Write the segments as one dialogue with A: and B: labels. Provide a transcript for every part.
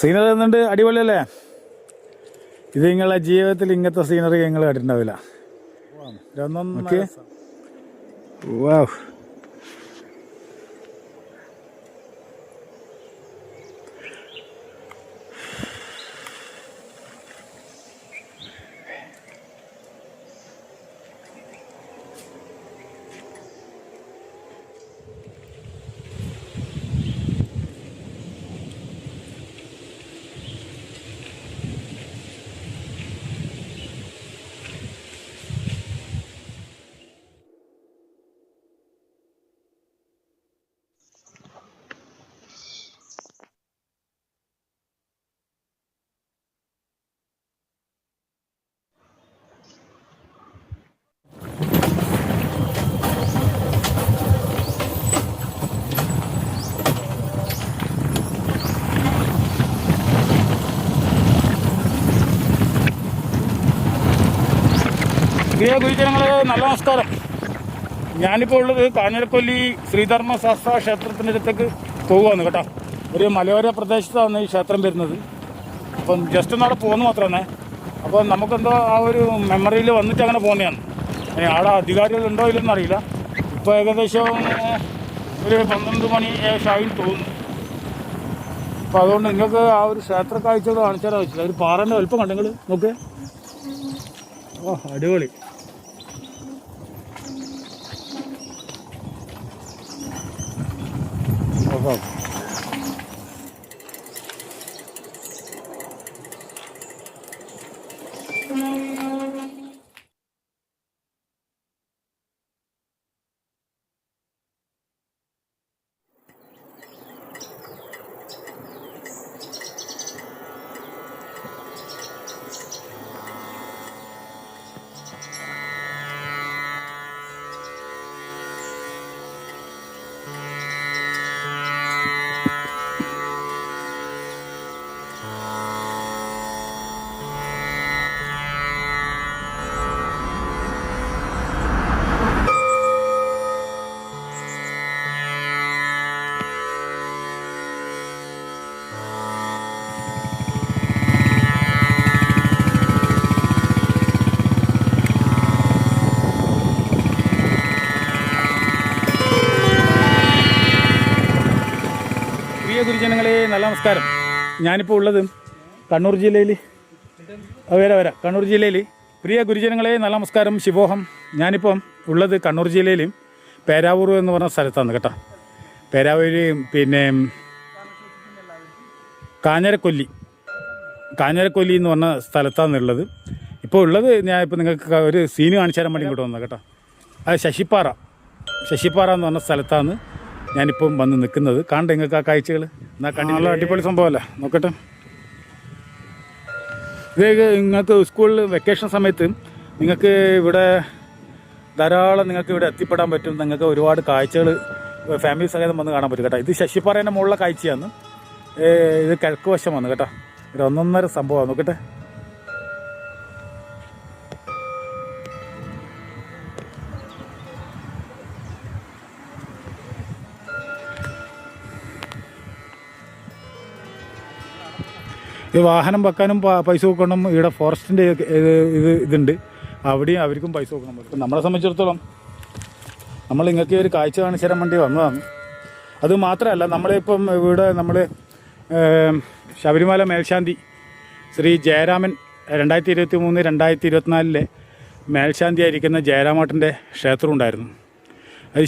A: Scenery എന്നുണ്ട് അടിപൊളിയല്ലേ? ഇത് നിങ്ങളെ ജീവിതത്തിൽ ഇങ്ങനത്തെ സീനറി നിങ്ങൾ കണ്ടിട്ടുണ്ടാവില്ല. ഓക്കെ പ്രിയ ഗുരുജനങ്ങളെ നല്ല നമസ്കാരം. ഞാനിപ്പോൾ ഉള്ളത് കാഞ്ഞിരക്കൊല്ലി ശ്രീധർമ്മ ശാസ്ത്ര ക്ഷേത്രത്തിന്റെ അടുത്തേക്ക് പോകുകയാണ് കേട്ടോ. ഒരു മലയോര പ്രദേശത്താണ് ഈ ക്ഷേത്രം വരുന്നത്. അപ്പം ജസ്റ്റ് ഒന്ന് അവിടെ പോകുന്നു മാത്രമേ. അപ്പോൾ നമുക്കെന്തോ ആ ഒരു മെമ്മറിയിൽ വന്നിട്ട് അങ്ങനെ പോകുന്നതാണ് അവിടെ അധികാരികളുണ്ടോ ഇല്ലെന്ന് അറിയില്ല. ഇപ്പോൾ ഏകദേശം ഒരു പന്ത്രണ്ട് മണി ഏകദേശമായി തോന്നുന്നു. അപ്പോൾ അതുകൊണ്ട് നിങ്ങൾക്ക് ആ ഒരു ക്ഷേത്ര കാഴ്ചകൾ കാണിച്ചാൽ ആവശ്യമില്ല ഒരു പാറന്റെ വലുപ്പം കണ്ടെങ്കിൽ നോക്ക്. ഓ അടിപൊളി. ഓഹോ പ്രിയ ഗുരുജനങ്ങളെ നല്ല നമസ്കാരം. ഞാനിപ്പോൾ ഉള്ളത് കണ്ണൂർ ജില്ലയിൽ വരാം വരാം. കണ്ണൂർ ജില്ലയിൽ പ്രിയ ഗുരുജനങ്ങളെ നല്ല നമസ്കാരം. ശിവോഹം. ഞാനിപ്പം ഉള്ളത് കണ്ണൂർ ജില്ലയിൽ പേരാവൂർ എന്ന് പറഞ്ഞ സ്ഥലത്താണ് കേട്ടോ. പേരാവൂര് പിന്നെ കാഞ്ഞരക്കൊല്ലി. കാഞ്ഞരക്കൊല്ലി എന്ന് പറഞ്ഞ സ്ഥലത്താണ് ഉള്ളത്. ഇപ്പോൾ ഉള്ളത് ഞാൻ ഇപ്പോൾ നിങ്ങൾക്ക് ഒരു സീന് കാണിച്ചു തരാൻ വേണ്ടി ഇങ്ങോട്ട് വന്നത് കേട്ടോ. അത് ശശിപ്പാറ. ശശിപ്പാറ എന്ന് പറഞ്ഞ സ്ഥലത്താണ് ഞാനിപ്പം വന്ന് നിൽക്കുന്നത്. കാണ്ട നിങ്ങൾക്ക് ആ കാഴ്ചകൾ? എന്നാൽ കണ്ടി നല്ല അടിപൊളി സംഭവമല്ല? നോക്കട്ടെ. ഇത് നിങ്ങൾക്ക് സ്കൂളിൽ വെക്കേഷൻ സമയത്ത് നിങ്ങൾക്ക് ഇവിടെ ധാരാളം നിങ്ങൾക്ക് ഇവിടെ എത്തിപ്പെടാൻ പറ്റും. നിങ്ങൾക്ക് ഒരുപാട് കാഴ്ചകൾ ഫാമിലി സഹിതം വന്ന് കാണാൻ പറ്റും കേട്ടോ. ഇത് ശശിപ്പാറേന്റെ മുകളിലെ കാഴ്ചയാണ്. ഇത് കിഴക്ക് വശമാണ് കേട്ടോ. ഒരു ഒന്നൊന്നര സംഭവമാണ്. നോക്കട്ടെ. ഇത് വാഹനം വെക്കാനും പൈസ കൊടുക്കണം ഇവിടെ ഫോറസ്റ്റിന്റെ ഇത് ഇത് ഇതുണ്ട്. അവിടെയും അവർക്കും പൈസ കൊടുക്കണം. നമ്മളെ സംബന്ധിച്ചിടത്തോളം നമ്മൾ ഇങ്ങക്ക് ഒരു കാഴ്ച കാണിച്ചു തരാൻ വേണ്ടി വന്നതാണ്. അത് മാത്രമല്ല നമ്മളിപ്പം ഇവിടെ നമ്മൾ ശബരിമല മേൽശാന്തി ശ്രീ ജയരാമൻ രണ്ടായിരത്തി ഇരുപത്തി മൂന്ന് രണ്ടായിരത്തി ഇരുപത്തിനാലിലെ മേൽശാന്തി ആയിരിക്കുന്ന ജയരാമേട്ടന്റെ ക്ഷേത്രം ഉണ്ടായിരുന്നു. അത്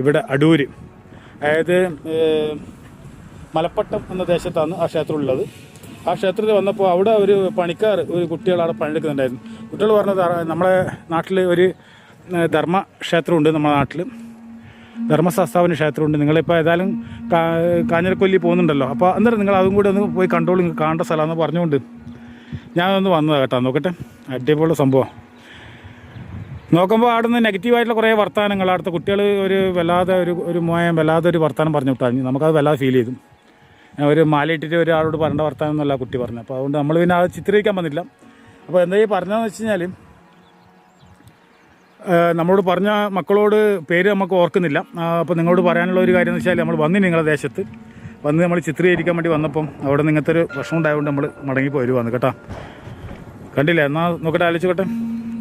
A: ഇവിടെ അടൂര്. അതായത് മലപ്പട്ടം എന്ന ദേശത്താണ് ആ ക്ഷേത്രം ഉള്ളത് ആ ക്ഷേത്രത്തിൽ വന്നപ്പോൾ അവിടെ ഒരു പണിക്കാർ ഒരു കുട്ടികൾ അവിടെ പണിയെടുക്കുന്നുണ്ടായിരുന്നു. കുട്ടികൾ പറഞ്ഞത് "ആ, നമ്മളെ നാട്ടിൽ ഒരു ധർമ്മ ക്ഷേത്രമുണ്ട് നമ്മുടെ നാട്ടിൽ ധർമ്മശാസ്താവിന് ക്ഷേത്രമുണ്ട്. നിങ്ങളിപ്പോൾ ഏതായാലും കാഞ്ഞിരക്കൊല്ലി പോകുന്നുണ്ടല്ലോ. അപ്പോൾ അന്നേരം നിങ്ങൾ അതും കൂടി ഒന്ന് പോയി കണ്ടോളൂ കാണേണ്ട സ്ഥലമാണെന്ന് പറഞ്ഞുകൊണ്ട് ഞാനൊന്ന് വന്നതാണ് കേട്ടോ. നോക്കട്ടെ. അടിപൊളി സംഭവം. നോക്കുമ്പോൾ അവിടെ നിന്ന് നെഗറ്റീവായിട്ടുള്ള കുറേ വർത്തമാനങ്ങൾ. അവിടുത്തെ കുട്ടികൾ ഒരു വല്ലാതെ ഒരു ഒരു മോയം വല്ലാതെ ഒരു വർത്തമാനം പറഞ്ഞു വിട്ടാൽ നമുക്കത് വല്ലാതെ ഫീൽ ചെയ്തു. ഒരു മാലയിട്ടിട്ട് ഒരാളോട് പറഞ്ഞ വർത്തമാനം എന്നല്ല കുട്ടി പറഞ്ഞത്. അപ്പോൾ അതുകൊണ്ട് നമ്മൾ പിന്നെ അത് ചിത്രീകരിക്കാൻ വന്നില്ല അപ്പോൾ എന്താ ഈ പറഞ്ഞതെന്ന് വെച്ച് കഴിഞ്ഞാൽ നമ്മളോട് പറഞ്ഞ മക്കളോട് പേര് നമുക്ക് ഓർക്കുന്നില്ല. അപ്പോൾ നിങ്ങളോട് പറയാനുള്ള ഒരു കാര്യം എന്ന് വെച്ചാൽ നമ്മൾ വന്നു നിങ്ങളുടെ ദേശത്ത്. വന്ന് നമ്മൾ ചിത്രീകരിക്കാൻ വേണ്ടി വന്നപ്പം അവിടെ നിങ്ങൾക്ക് ഒരു പ്രശ്നം ഉണ്ടായതുകൊണ്ട് നമ്മൾ മടങ്ങി പോയി വന്നു കേട്ടോ. കണ്ടില്ലേ? എന്നാൽ നോക്കട്ടെ ആലോചിക്കട്ടെ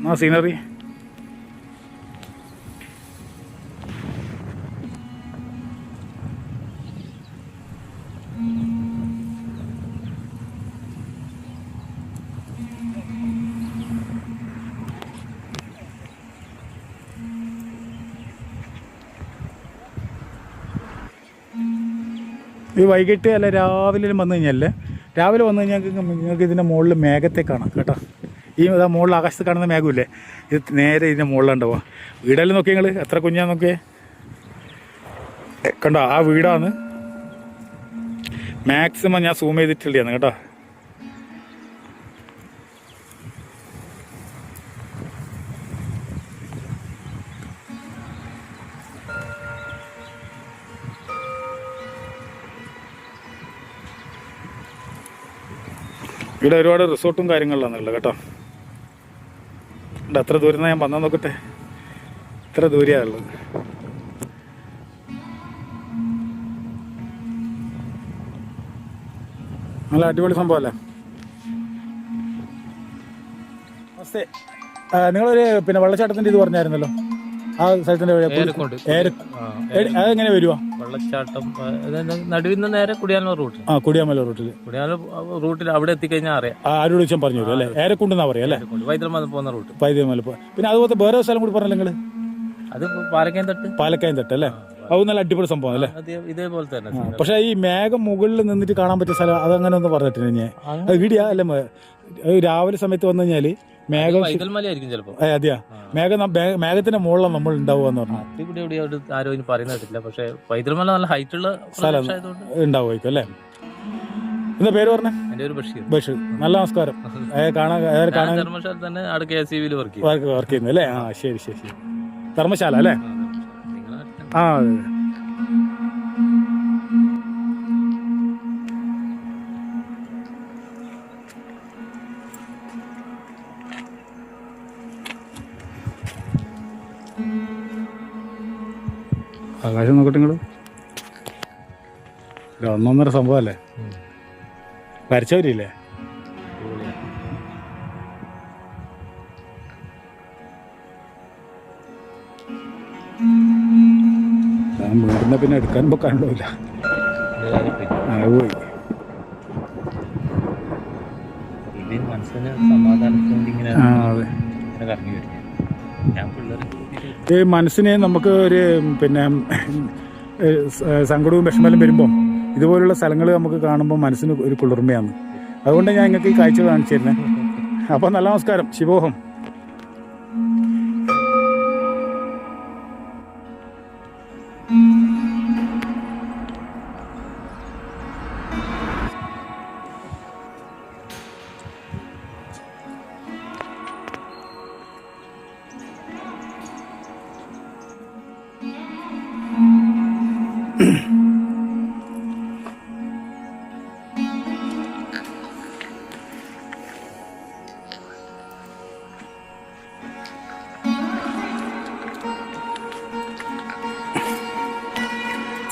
A: ആ സീനറി ഈ വൈകിട്ട് അല്ല രാവിലെ വന്നു കഴിഞ്ഞാലേ രാവിലെ വന്നു കഴിഞ്ഞാൽ നിങ്ങൾക്ക് ഇതിന്റെ മുകളിൽ മേഘത്തെ കാണാം കേട്ടോ. ഈ ഇതാ മുകളിൽ ആകാശത്ത് കാണുന്ന മേഘമില്ലേ? ഇത് നേരെ ഇതിന്റെ മുകളിലുണ്ടാവുക വീടെല്ലാം നോക്കി നിങ്ങൾ എത്ര കുഞ്ഞാന്ന് നോക്കിയേ? കണ്ടോ ആ വീടാണ്. മാക്സിമം ഞാൻ സൂം ചെയ്തിട്ടുള്ളതാണ് കേട്ടോ. ഇവിടെ ഒരുപാട് റിസോർട്ടും കാര്യങ്ങളിലാണുള്ളത് കേട്ടോ. ഇവിടെ എത്ര ദൂരം ഞാൻ വന്നാൽ നോക്കട്ടെ. ഇത്ര ദൂരെയാണുള്ളത് നല്ല അടിപൊളി സംഭവമല്ലേ നമസ്തേ. ആ, നിങ്ങളൊരു പിന്നെ വെള്ളച്ചാട്ടത്തിന്റെ ഇത് പറഞ്ഞായിരുന്നല്ലോ? ആ സ്ഥലത്തിന്റെ അതെങ്ങനെ വരുവാ?
B: വെള്ളച്ചാട്ടം നടുവിന്ന് അതായത് നടുവിൽ നിന്ന് നേരെ കുടിയാമല റൂട്ടിൽ
A: ആ കുടിയാമല റൂട്ടിൽ
B: കുടിയാല റൂട്ടിൽ അവിടെ എത്തിക്കഴിഞ്ഞാൽ അറിയാം.
A: ആരോട് വെച്ചാൽ പറഞ്ഞു തരും അല്ലേ? ഏരക്കുണ്ടെന്നാ പറയാം അല്ലേ?
B: വൈദ്യമല പോകുന്ന റൂട്ട്.
A: പൈതമല പിന്നെ അതുപോലത്തെ വേറെ സ്ഥലം കൂടി പറഞ്ഞല്ലോ നിങ്ങൾ.
B: അത് പാലക്കയം തട്ട്.
A: പാലക്കയം തട്ട് അല്ലേ? അത് നല്ല അടിപൊളി സംഭവം അല്ലേ?
B: അത് ഇതേപോലെ തന്നെ.
A: പക്ഷെ ഈ മേഘം മുകളിൽ നിന്നിട്ട് കാണാൻ പറ്റിയ സ്ഥലം അതങ്ങനെ ഒന്ന് പറഞ്ഞിട്ടില്ല ഞാൻ? അത് വീടിയാ അല്ല? മേ- അത് രാവിലെ സമയത്ത് വന്നു കഴിഞ്ഞാൽ മേഘം
B: ചിലപ്പോ.
A: അതെയാ. മേഘം മേഘത്തിന്റെ മുകളിലാണ് നമ്മൾ ഉണ്ടാവുക എന്ന് പറഞ്ഞു
B: ഇവിടെ ഇവിടെ അവിടെ ആരും ഇനി പറയുന്നില്ല പക്ഷെ നല്ല ഹൈറ്റ് ഉള്ള
A: ഉണ്ടാവുമായിരിക്കും അല്ലേ? എന്താ പേര് പറഞ്ഞേ?
B: എന്റെ ബഷീർ.
A: ബഷീർ. നല്ല നമസ്കാരം. കാണാൻ കാണാൻ
B: ധർമ്മശാല തന്നെ അവിടെ കെ സി വർക്ക്
A: വർക്ക് ചെയ്യുന്നു അല്ലേ? ആ ശരി ശരി ശരി. ധർമ്മശാല അല്ലേ? ആ അതെ നോക്കട്ടെ നിങ്ങൾ ഒന്നൊന്നര സംഭവമല്ലേ
B: അല്ലേ
A: വരച്ചവരില്ലേ
B: വീടിനെ
A: ഞാൻ പിന്നെ എടുക്കാൻ പൊക്കാനുണ്ടാവില്ല
B: പോയി. ഇത് മനസ്സിന് സമാധാനത്തിന് ഇങ്ങനെ
A: അതെ.
B: കറങ്ങി വരും ഞാൻ കൂട്ടിയിട്ട്
A: ഈ മനസ്സിനെ നമുക്ക് ഒരു പിന്നെ സങ്കടവും വിഷമലും വരുമ്പം ഇതുപോലുള്ള സ്ഥലങ്ങൾ നമുക്ക് കാണുമ്പോൾ മനസ്സിന് ഒരു കുളിർമയാണ്. അതുകൊണ്ട് ഞാൻ നിങ്ങൾക്ക് ഈ കാഴ്ച കാണിച്ചിരുന്നത് അപ്പോൾ നല്ല നമസ്കാരം. ശിവോഹം.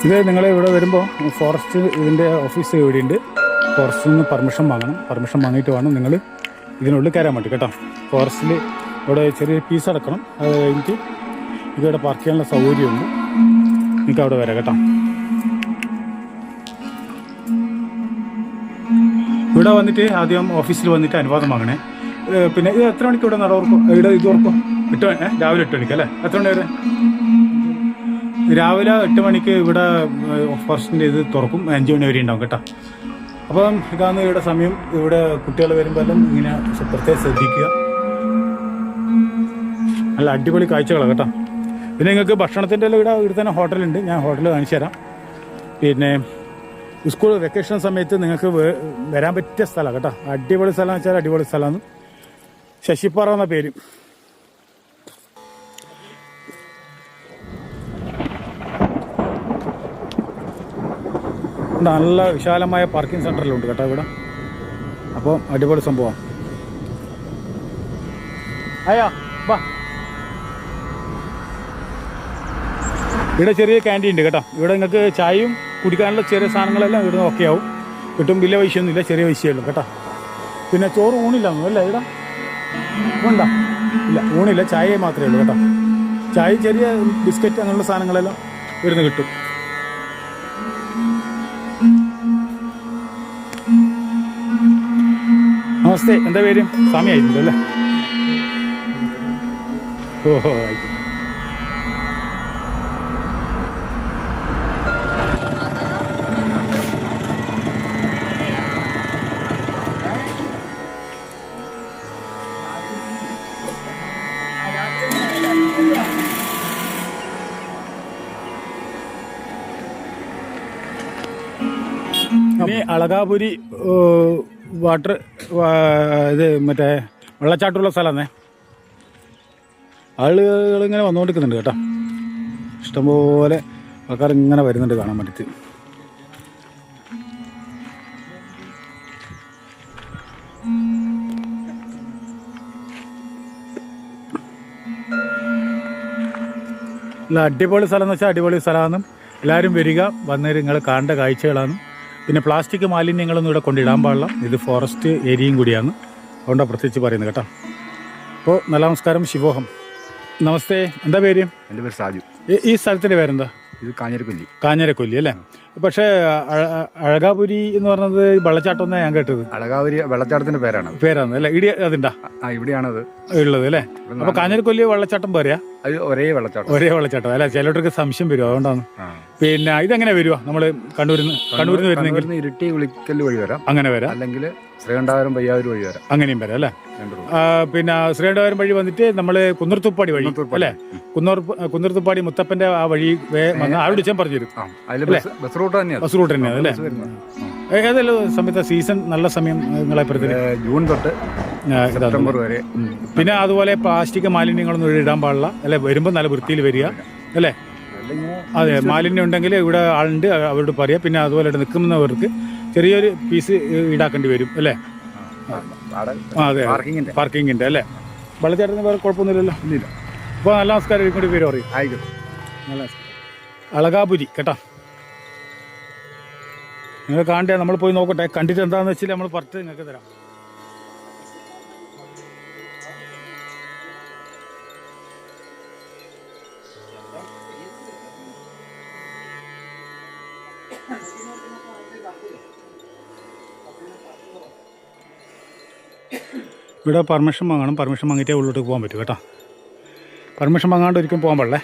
A: ഇത് നിങ്ങൾ ഇവിടെ വരുമ്പോൾ ഫോറസ്റ്റ് ഇതിന്റെ ഓഫീസ് ഇവിടെയുണ്ട്. ഫോറസ്റ്റിൽ നിന്ന് പെർമിഷൻ വാങ്ങണം. പെർമിഷൻ വാങ്ങിയിട്ട് വേണം നിങ്ങൾ ഇതിനുള്ളിൽ കയറാൻ വേണ്ടി കേട്ടോ. ഫോറസ്റ്റിൽ ഇവിടെ ചെറിയ പീസ് അടക്കണം. അത് കഴിഞ്ഞിട്ട് ഇതിവിടെ പാർക്ക് ചെയ്യാനുള്ള സൗകര്യമുണ്ട്. നിങ്ങൾക്ക് അവിടെ വരാം കേട്ടോ. ഇവിടെ വന്നിട്ട് ആദ്യം ഓഫീസിൽ വന്നിട്ട് അനുവാദം വാങ്ങണേ. പിന്നെ ഇത് എത്ര മണിക്ക് ഇവിടെ നട ഉറക്കും ഇവിടെ ഇത് ഓർക്കും എട്ട് രാവിലെ എട്ട് മണിക്ക് അല്ലേ? എത്ര മണി വരെ? രാവിലെ എട്ട് മണിക്ക് ഇവിടെ ഫസ്റ്റിന്റെ ഇത് തുറക്കും. അഞ്ച് മണി വരെ ഉണ്ടാവും കേട്ടോ. അപ്പം ഇതാണ് ഇവിടെ സമയം. ഇവിടെ കുട്ടികൾ വരുമ്പോഴും ഇങ്ങനെ പ്രത്യേകം ശ്രദ്ധിക്കുക. നല്ല അടിപൊളി കാഴ്ചകളാണ് കേട്ടോ. പിന്നെ നിങ്ങൾക്ക് ഭക്ഷണത്തിന്റെ ഇവിടെ ഇവിടെ തന്നെ ഹോട്ടലുണ്ട്. ഞാൻ ഹോട്ടൽ കാണിച്ചു തരാം. പിന്നെ സ്കൂൾ വെക്കേഷൻ സമയത്ത് നിങ്ങൾക്ക് വരാൻ പറ്റിയ സ്ഥലമാണ് കേട്ടോ. അടിപൊളി സ്ഥലം വെച്ചാൽ അടിപൊളി സ്ഥലമാണ്. ശശിപ്പാറ എന്ന പേര്. നല്ല വിശാലമായ പാർക്കിംഗ് സെന്ററിലുണ്ട് കേട്ടോ ഇവിടെ. അപ്പോൾ അടിപൊളി സംഭവമാണ് അയ്യോ വാ. ഇവിടെ ചെറിയ ക്യാന്റീൻ ഉണ്ട് കേട്ടോ. ഇവിടെ നിങ്ങൾക്ക് ചായയും കുടിക്കാനുള്ള ചെറിയ സാധനങ്ങളെല്ലാം ഇവിടുന്ന് ഓക്കെ ആവും. കിട്ടും വലിയ പൈസയൊന്നുമില്ല ചെറിയ പൈസയേ ഉള്ളൂ കേട്ടോ. പിന്നെ ചോറ് ഊണില്ല ഒന്നും അല്ലേ ഇവിടെ? ഉണ്ടോ ഇല്ല ഊണില്ല ചായ മാത്രമേ ഉള്ളൂ കേട്ടോ. ചായ ചെറിയ ബിസ്ക്കറ്റ് അങ്ങനെയുള്ള സാധനങ്ങളെല്ലാം ഇവിടുന്ന് കിട്ടും. നമസ്തേ. എന്താ പേര്? സ്വാമിയായിരുന്നു അല്ലേ? ഓഹോ ആയിക്കോട്ടെ. ഇനി അളകാപുരി വാട്ടർ ഇത് മറ്റേ വെള്ളച്ചാട്ടമുള്ള സ്ഥലമാണേ ആളുകൾ ഇങ്ങനെ വന്നുകൊണ്ടിരിക്കുന്നുണ്ട് കേട്ടോ. ഇഷ്ടംപോലെ ആൾക്കാർ ഇങ്ങനെ വരുന്നുണ്ട് കാണാൻ വേണ്ടിയിട്ട്. അടിപൊളി സ്ഥലം എന്ന് വെച്ചാൽ അടിപൊളി സ്ഥലമാണ് എല്ലാവരും വരിക വന്നേരം നിങ്ങൾ കാണേണ്ട കാഴ്ചകളാണ് പിന്നെ പ്ലാസ്റ്റിക് മാലിന്യങ്ങളൊന്നും ഇവിടെ കൊണ്ടിടാൻ പാടില്ല. ഇത് ഫോറസ്റ്റ് ഏരിയയും കൂടിയാണ്. അതുകൊണ്ടാണ് പ്രത്യേകിച്ച് പറയുന്നത് കേട്ടോ. അപ്പോൾ നല്ല നമസ്കാരം ശിവോഹം. നമസ്തേ എന്താ പേര്?
C: എന്റെ പേര് സാജു.
A: ഈ- സ്ഥലത്തിന്റെ പേരെന്താ?
C: ഇത് കാഞ്ഞിരക്കൊല്ലി
A: കാഞ്ഞിരക്കൊല്ലി അല്ലേ? പക്ഷേ അഴ- അഴകാപുരി എന്ന് പറഞ്ഞത് വെള്ളച്ചാട്ടം ഞാൻ കേട്ടത്.
C: അഴകാപുരി വെള്ളച്ചാട്ടത്തിന്റെ പേരാണ്.
A: പേരാണ് അല്ലെ? ഇടി അതുണ്ടാ?
C: ആ ഇവിടെയാണത്.
A: ഉള്ളത് അല്ലേ? അപ്പൊ കാഞ്ഞിരക്കൊല്ലി വെള്ളച്ചാട്ടം പോരാ
C: അത് ഒരേ വെള്ളച്ചാട്ടം.
A: ഒരേ വെള്ളച്ചാട്ടം. അല്ല ചിലർക്ക് സംശയം വരും അതുകൊണ്ടാണ്. പിന്നെ ഇതെങ്ങനെ വരുവാ? നമ്മൾ കണ്ണൂരിൽ നിന്ന് വരുന്നെങ്കിൽ
C: ഇരിട്ടി വിളിക്കൽ വഴി വരാം.
A: അങ്ങനെ വരാം.
C: അല്ലെങ്കിൽ ശ്രീകണ്ഠാപുരം പയ്യാവൂർ വഴി വരാം.
A: അങ്ങനെയും വരാം അല്ലേ? പിന്നെ ശ്രീകണ്ഠാപുരം വഴി വന്നിട്ട് നമ്മൾ കുന്നർത്തുപ്പാടി വഴി അല്ലെ? കുന്നൂർ കുന്നർത്തുപ്പാടി മുത്തപ്പന്റെ ആ വഴി അവിടെ ഞാൻ പറഞ്ഞു തരും
C: ബസ് റൂട്ട് തന്നെയാണ്
A: ബസ് റൂട്ട് തന്നെയാണ് അല്ലേ ഏതെല്ലാം സമയത്ത് സീസൺ നല്ല സമയം നിങ്ങളെ
C: ജൂൺ തൊട്ട് സെപ്റ്റംബർ വരെ.
A: പിന്നെ അതുപോലെ പ്ലാസ്റ്റിക് മാലിന്യങ്ങളൊന്നും ഇടാൻ പാടില്ല. അല്ലെ വരുമ്പോൾ നല്ല വൃത്തിയിൽ വരിക അല്ലേ? അതെ മാലിന്യം ഉണ്ടെങ്കിൽ ഇവിടെ ആളുണ്ട് അവരോട് പറയാം. പിന്നെ അതുപോലെ ഇവിടെ നിൽക്കുന്നവർക്ക് ചെറിയൊരു പീസ് ഈടാക്കേണ്ടി വരും അല്ലേ? അതെ
C: പാർക്കിങ്ങിന്റെ.
A: അല്ലേ? വെള്ളച്ചാട്ടത്തിന് വേറെ കുഴപ്പമൊന്നുമില്ലല്ലോ?
C: ഇല്ല
A: അപ്പോൾ നല്ല നമസ്കാരം കൂടി പേര് പറയും.
C: ആയിക്കോട്ടെ.
A: നല്ല നമസ്കാരം. അളകാപുരി കേട്ടോ? നിങ്ങൾ കാണട്ടെ നമ്മൾ പോയി നോക്കട്ടെ. കണ്ടിട്ട് എന്താണെന്ന് വെച്ചാൽ നമ്മൾ പുറത്ത് നിങ്ങൾക്ക് തരാം. ഇവിടെ പെർമിഷൻ വാങ്ങണം. പെർമിഷൻ വാങ്ങിയിട്ടേ ഉള്ളിലോട്ട് പോകാൻ പറ്റൂ കേട്ടോ. പെർമിഷൻ വാങ്ങാണ്ട് ഒരിക്കലും പോകാൻ പാടില്ലേ.